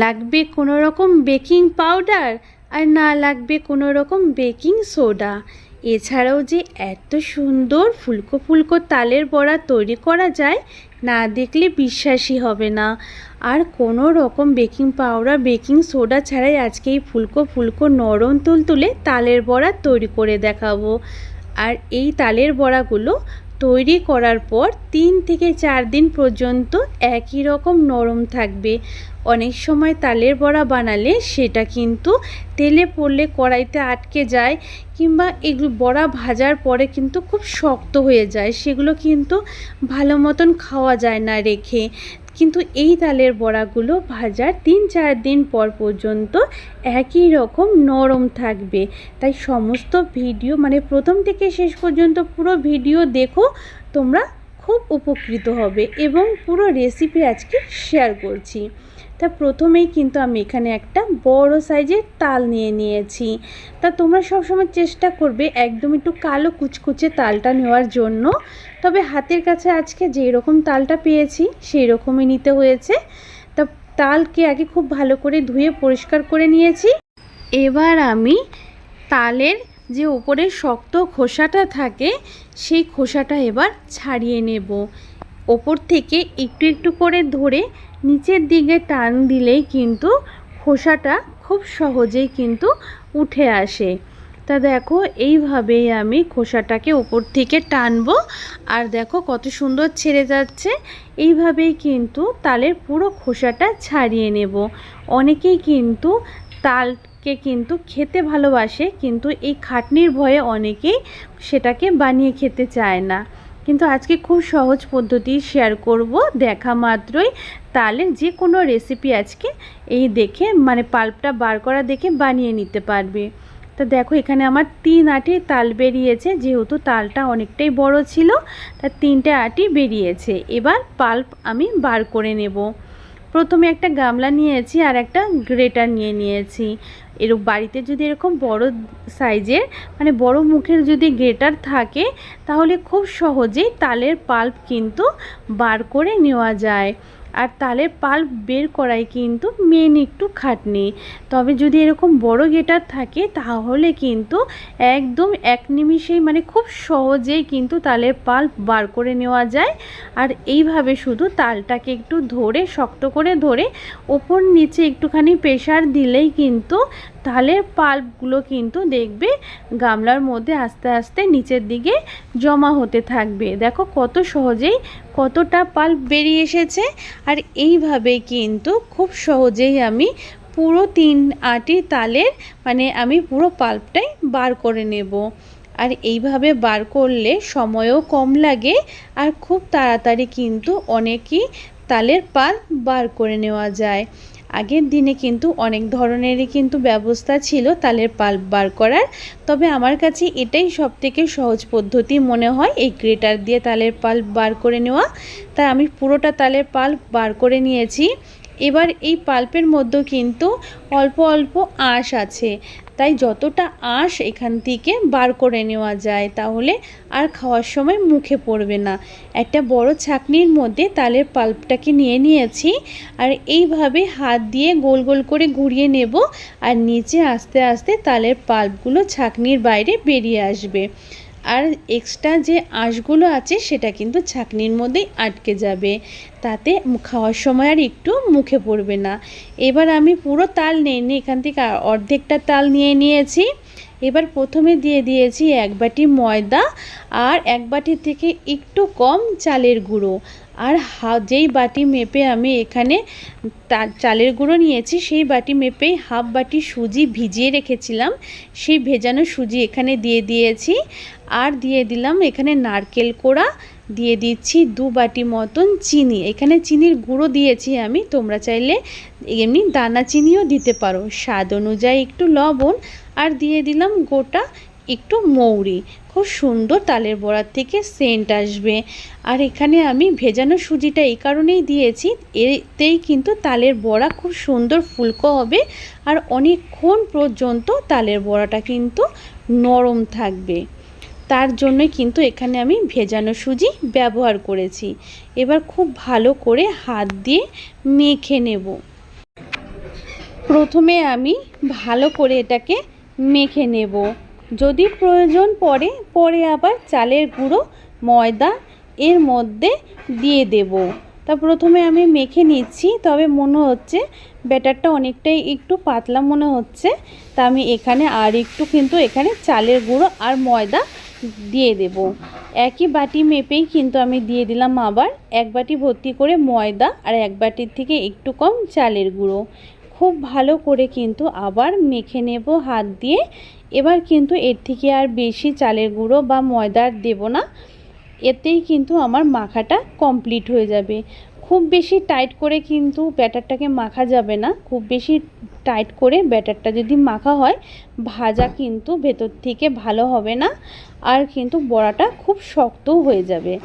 লাগবে কোনো রকম বেকিং পাউডার আর না লাগবে কোনো রকম বেকিং সোডা। এছাড়াও যে এত সুন্দর ফুলকো ফুলকো তালের বড়া তৈরি করা যায়, না দেখলে বিশ্বাসই হবে না। আর কোনো রকম বেকিং পাউডার, বেকিং সোডা ছাড়াই আজকে এই ফুলকো ফুলকো নরম তুলতুলে তালের বড়া তৈরি করে দেখাবো। আর এই তালের বড়াগুলো তৈরি করার পর তিন থেকে চার দিন পর্যন্ত একই রকম নরম থাকবে। অনেক সময় তালের বড়া বানালে সেটা কিন্তু তেলে পড়লে কড়াইতে আটকে যায় কিংবা এগুলো বড়া ভাজার পরে কিন্তু খুব শক্ত হয়ে যায়। সেগুলো কিন্তু ভালো মতন খাওয়া যায় না রেখে। কিন্তু এই তালের বড়াগুলো ভাজার তিন চার দিন পর পর্যন্ত একই রকম নরম থাকবে। তাই সমস্ত ভিডিও মানে প্রথম থেকে শেষ পর্যন্ত পুরো ভিডিও দেখো, তোমরা খুব উপকৃত হবে এবং পুরো রেসিপি আজকে শেয়ার করছি। তা প্রথমেই কিন্তু আমি এখানে একটা বড় সাইজের তাল নিয়ে নিয়েছি। তা তোমরা সবসময় চেষ্টা করবে একদম একটু কালো কুচকুচে তালটা নেওয়ার জন্য। তবে হাতের কাছে আজকে যেই রকম তালটা পেয়েছি, সেই রকমই নিতে হয়েছে। তা তালকে আগে খুব ভালো করে ধুয়ে পরিষ্কার করে নিয়েছি। এবার আমি তালের যে উপরে শক্ত খোসাটা থাকে, সেই খোসাটা এবার ছাড়িয়ে নেব। ওপর থেকে একটু একটু করে ধরে নিচের দিকে টান দিলেই কিন্তু খোসাটা খুব সহজেই কিন্তু উঠে আসে। তা দেখো, এইভাবেই আমি খোসাটাকে উপর থেকে টানবো। আর দেখো কত সুন্দর ছেড়ে যাচ্ছে। এইভাবেই কিন্তু তালের পুরো খোসাটা ছাড়িয়ে নেব। অনেকেই কিন্তু তালকে কিন্তু খেতে ভালোবাসে, কিন্তু এই খাটনির ভয়ে অনেকেই সেটাকে বানিয়ে খেতে চায় না। কিন্তু আজকে খুব সহজ পদ্ধতি শেয়ার করব। দেখা মাত্রই তালের যে কোনো রেসিপি আজকে এই দেখে মানে পাল্পটা বার করা দেখে বানিয়ে নিতে পারবে। তো দেখো, এখানে আমার তিন আটি তাল বেরিয়েছে, যেহেতু তালটা অনেকটাই বড় ছিল, তা তিনটে আটি বেরিয়েছে। এবার পাল্প আমি বার করে নেব। প্রথমে একটা গামলা নিয়েছি আর একটা গ্রেটার নিয়ে নিয়েছি। এর বাড়িতে যদি এরকম বড় সাইজের মানে বড় মুখের যদি গ্রেটার থাকে, তাহলে খুব সহজেই তালের পাল্প কিন্তু বার করে নেওয়া যায়। আর তালের পাল্প বের করাই কিন্তু মেন একটু খাটনি। তবে যদি এরকম বড় গেটার থাকে, তাহলে কিন্তু একদম এক নিমিষেই মানে খুব সহজেই কিন্তু তালের পাল্প বার করে নেওয়া যায়। আর এইভাবে শুধু তালটাকে একটু ধরে, শক্ত করে ধরে, ওপর নিচে একটুখানি প্রেশার দিলেই কিন্তু তালের পাল্পগুলো কিন্তু দেখবে গামলার মধ্যে আস্তে আস্তে নিচের দিকে জমা হতে থাকবে। দেখো কত সহজেই কতটা পাল্প বেরিয়ে এসেছে। আর এইভাবে কিন্তু খুব সহজেই আমি পুরো তিন আটি তালের মানে আমি পুরো পাল্পটাই বার করে নেব। আর এইভাবে বার করলে সময়ও কম লাগে আর খুব তাড়াতাড়ি কিন্তু অনেকই তালের পাল বার করে নেওয়া যায়। আগের দিনে কিন্তু অনেক ধরনেরই কিন্তু ব্যবস্থা ছিল তালের পাল্প বার করার। তবে আমার কাছে এটাই সব থেকে সহজ পদ্ধতি মনে হয় এই গ্রেটার দিয়ে তালের পাল্প বার করে নেওয়া। তাই আমি পুরোটা তালের পাল্প বার করে নিয়েছি। এবার এই পাল্পের মধ্যেও কিন্তু অল্প অল্প আঁশ আছে। তাই যতটা আঁশ এখান থেকে বার করে নেওয়া যায় তাহলে আর খাওয়ার সময় মুখে পড়বে না। একটা বড় ছাকনির মধ্যে তালের পাল্পটাকে নিয়ে নিয়েছি আর এইভাবে হাত দিয়ে গোল গোল করে ঘুরিয়ে নেব আর নিচে আস্তে আস্তে তালের পাল্পগুলো ছাকনির বাইরে বেরিয়ে আসবে। আর এক্সট্রা যে আঁশগুলো আছে সেটা কিন্তু ছাকনির মধ্যেই আটকে যাবে। তাতে খাওয়ার সময় আর একটু মুখে পড়বে না। এবার আমি পুরো তাল নিইনি এখান থেকে অর্ধেকটা তাল নিয়ে নিয়েছি। এবার প্রথমে দিয়ে দিয়েছি এক বাটি ময়দা আর এক বাটি থেকে একটু কম চালের গুঁড়ো। আর যেই বাটি মেপে আমি এখানে চালের গুঁড়ো নিয়েছি, সেই বাটি মেপেই হাফ বাটি সুজি ভিজিয়ে রেখেছিলাম। সেই ভেজানো সুজি এখানে দিয়ে দিয়েছি। আর দিয়ে দিলাম এখানে নারকেল কোড়া, দিয়ে দিচ্ছি দু বাটি মতন চিনি। এখানে চিনির গুঁড়ো দিয়েছি আমি, তোমরা চাইলে এমনি দানা চিনিও দিতে পারো। স্বাদ অনুযায়ী একটু লবণ, আর দিয়ে দিলাম গোটা একটু মৌরি। খুব সুন্দর তালের বড়ার থেকে সেন্ট আসবে। আর এখানে আমি ভেজানো সুজিটা এই কারণেই দিয়েছি, এতেই কিন্তু তালের বড়া খুব সুন্দর ফুলকো হবে আর অনেকক্ষণ পর্যন্ত তালের বড়াটা কিন্তু নরম থাকবে। তার জন্যই কিন্তু এখানে আমি ভেজানো সুজি ব্যবহার করেছি। এবার খুব ভালো করে হাত দিয়ে মেখে নেব। প্রথমে আমি ভালো করে এটাকে মেখে নেব। যদি প্রয়োজন পড়ে, পরে আবার চালের গুঁড়ো, ময়দা এর মধ্যে দিয়ে দেব। তা প্রথমে আমি মেখে নিচ্ছি, তবে মনে হচ্ছে ব্যাটারটা অনেকটাই একটু পাতলা মনে হচ্ছে। তা আমি এখানে আর একটু কিন্তু এখানে চালের গুঁড়ো আর ময়দা দিয়ে দেব। একই বাটি মেপেই কিন্তু আমি দিয়ে দিলাম আবার। এক বাটি ভর্তি করে ময়দা আর এক বাটির থেকে একটু কম চালের গুঁড়ো। খুব ভালো করে কিন্তু আবার মেখে নেব হাত দিয়ে। এবার কিন্তু এর থেকে আর বেশি চালের গুঁড়ো বা ময়দা আর দেবো না। এতেই কিন্তু আমার মাখাটা কমপ্লিট হয়ে যাবে। খুব বেশি টাইট করে কিন্তু ব্যাটারটাকে মাখা যাবে না। খুব বেশি টাইট করে ব্যাটারটা যদি মাখা হয়, ভাজা কিন্তু ভেতর থেকে ভালো হবে না আর কিন্তু বড়াটা খুব শক্তও হয়ে যাবে।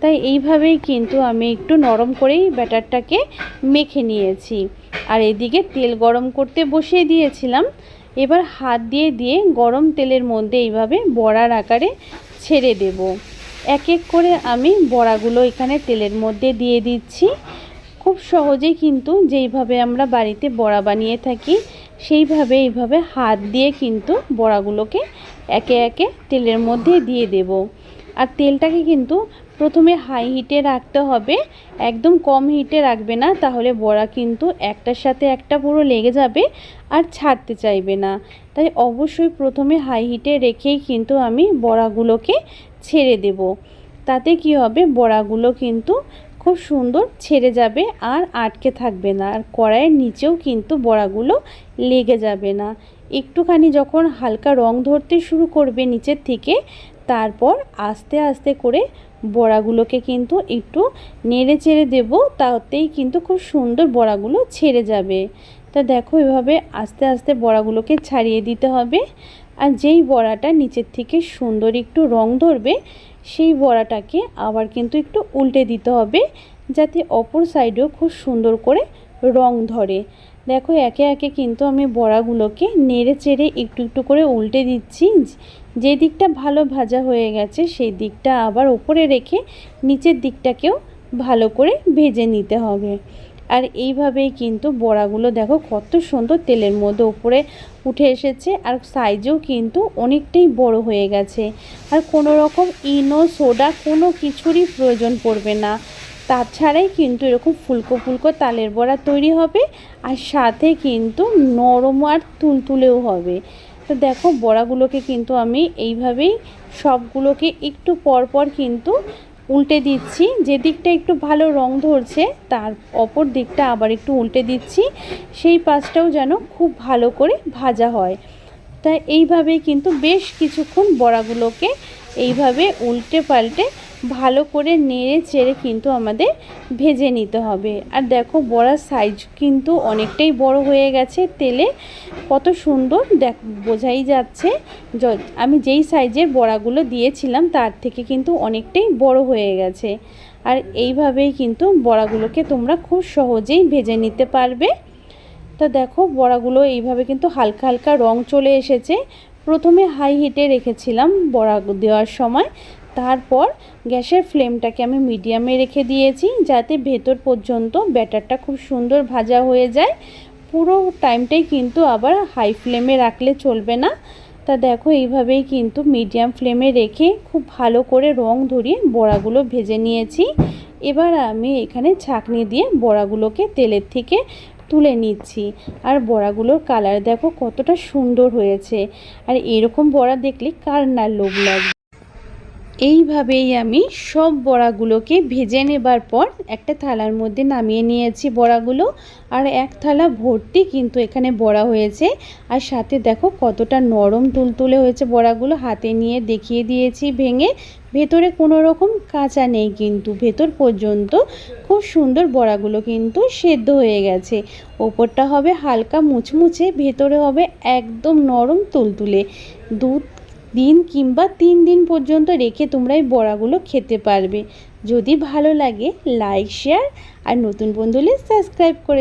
তাই এইভাবেই কিন্তু আমি একটু নরম করেই ব্যাটারটাকে মেখে নিয়েছি। আর এদিকে তেল গরম করতে বসিয়ে দিয়েছিলাম। এবার হাত দিয়ে দিয়ে গরম তেলের মধ্যে এইভাবে বড়ার আকারে ছেড়ে দেব। এক এক করে আমি বড়াগুলো এখানে তেলের মধ্যে দিয়ে দিচ্ছি। খুব সহজেই কিন্তু যেইভাবে আমরা বাড়িতে বড়া বানিয়ে থাকি, সেইভাবে এইভাবে হাত দিয়ে কিন্তু বড়াগুলোকে একে একে তেলের মধ্যে দিয়ে দেব। আর তেলটাকে কিন্তু প্রথমে হাই হিটে রাখতে হবে। একদম কম হিটে রাখবে না, তাহলে বড়া কিন্তু একটার সাথে একটা পুরো লেগে যাবে আর ছাড়তে চাইবে না। তাই অবশ্যই প্রথমে হাই হিটে রেখেই কিন্তু আমি বড়াগুলোকে ছেড়ে দেব। তাতে কি হবে? বড়াগুলো কিন্তু খুব সুন্দর ছেড়ে যাবে আর আটকে থাকবে না। আর কড়াইয়ের নিচেও কিন্তু বড়াগুলো লেগে যাবে না। একটুখানি যখন হালকা রং ধরতে শুরু করবে নিচের থেকে তারপর আস্তে আস্তে করে বড়াগুলোকে কিন্তু একটু নেড়ে চেড়ে দেবো, তাতেই কিন্তু খুব সুন্দর বড়াগুলো ছেড়ে যাবে। তা দেখো এভাবে আস্তে আস্তে বড়াগুলোকে ছাড়িয়ে দিতে হবে। আর যেই বড়াটা নিচের থেকে সুন্দর একটু রং ধরবে, সেই বড়াটাকে আবার কিন্তু একটু উল্টে দিতে হবে, যাতে অপর সাইডেও খুব সুন্দর করে রং ধরে। দেখো, একে একে কিন্তু আমি বড়াগুলোকে নেড়ে চেড়ে একটু একটু করে উল্টে দিচ্ছি। যে দিকটা ভালো ভাজা হয়ে গেছে, সেই দিকটা আবার ওপরে রেখে নিচের দিকটাকেও ভালো করে ভেজে নিতে হবে। আর এইভাবেই কিন্তু বড়াগুলো দেখো, কত সুন্দর তেলের মধ্যে উপরে উঠে এসেছে। আর সাইজও কিন্তু অনেকটাই বড় হয়ে গেছে। আর কোনো রকম ইনো, সোডা কোনো কিছুরই প্রয়োজন পড়বে না। তাছাড়াই কিন্তু এরকম ফুলকো ফুলকো তালের বড়া তৈরি হবে, আর সাথে কিন্তু নরম আর তুলতুলেও হবে। তো দেখো, বড়াগুলোকে কিন্তু আমি এইভাবেই সবগুলোকে একটু পর পর কিন্তু উল্টে দিচ্ছি। যে দিকটা একটু ভালো রং ধরছে, তার অপর দিকটা আবার একটু উল্টে দিচ্ছি। সেই পাশটাও যেন খুব ভালো করে ভাজা হয়। তাই এইভাবেই কিন্তু বেশ কিছুক্ষণ বড়াগুলোকে এইভাবে উল্টে পাল্টে ভালো করে নেড়ে চেড়ে কিন্তু আমাদের ভেজে নিতে হবে। আর দেখো বড়ার সাইজ কিন্তু অনেকটাই বড় হয়ে গেছে তেলে। কত সুন্দর দেখ, বোঝাই যাচ্ছে আমি যেই সাইজের বড়াগুলো দিয়েছিলাম তার থেকে কিন্তু অনেকটাই বড় হয়ে গেছে। আর এইভাবেই কিন্তু বড়াগুলোকে তোমরা খুব সহজেই ভেজে নিতে পারবে। তো দেখো বড়াগুলো এইভাবে কিন্তু হালকা হালকা রং চলে এসেছে। প্রথমে হাই হিটে রেখেছিলাম বড়া দেওয়ার সময়। তারপর গ্যাসের ফ্লেমটাকে আমি মিডিয়ামে রেখে দিয়েছি যাতে ভেতর পর্যন্ত ব্যাটারটা খুব সুন্দর ভাজা হয়ে যায়। পুরো টাইমটাই কিন্তু আবার হাই ফ্লেমে রাখলে চলবে না। তা দেখো এইভাবেই কিন্তু মিডিয়াম ফ্লেমে রেখে খুব ভালো করে রং ধরিয়ে বড়াগুলো ভেজে নিয়েছি। এবার আমি এখানে ছাঁকনি দিয়ে বড়াগুলোকে তেলের থেকে তুলে নিচ্ছি। আর বড়াগুলোর কালার দেখো কতটা সুন্দর হয়েছে। আর এরকম বড়া দেখলে কার না লোভ লাগবে? এইভাবেই আমি সব বড়াগুলোকে ভেজে নেবার পর একটা থালার মধ্যে নামিয়ে নিয়েছি বড়াগুলো। আর এক থালা ভর্তি কিন্তু এখানে বড়া হয়েছে। আর সাথে দেখো কতটা নরম তুলতুলে হয়েছে বড়াগুলো। হাতে নিয়ে দেখিয়ে দিয়েছি ভেঙে। ভেতরে কোনো রকম কাঁচা নেই কিন্তু। ভেতর পর্যন্ত খুব সুন্দর বড়াগুলো কিন্তু সেদ্ধ হয়ে গেছে। ওপরটা হবে হালকা মুচমুচে, ভেতরে হবে একদম নরম তুলতুলে। দুধ দিন কিংবা তিন দিন পর্যন্ত রেখে তোমরা এই বড়াগুলো খেতে পারবে। যদি ভালো লাগে লাইক শেয়ার আর নতুন বন্ধু হলে সাবস্ক্রাইব করে